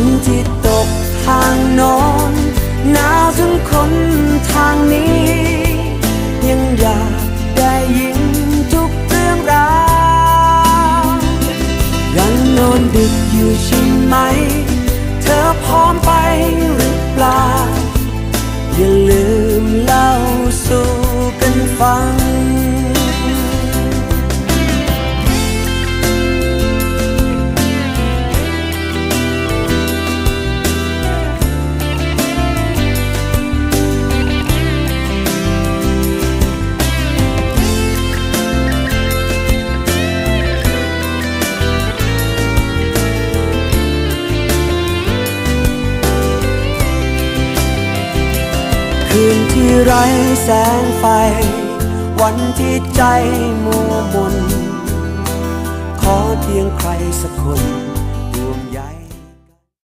นที่ตกทางโน้นหนาวถึงคนทางนี้ ยังอยากได้ยินทุกเรื่องราวยังนอนดึกอยู่ใช่ไหม เธอพร้อม คืนที่ไร้แสงไฟ วันที่ใจมัวมน ขอเพียงใครสักคน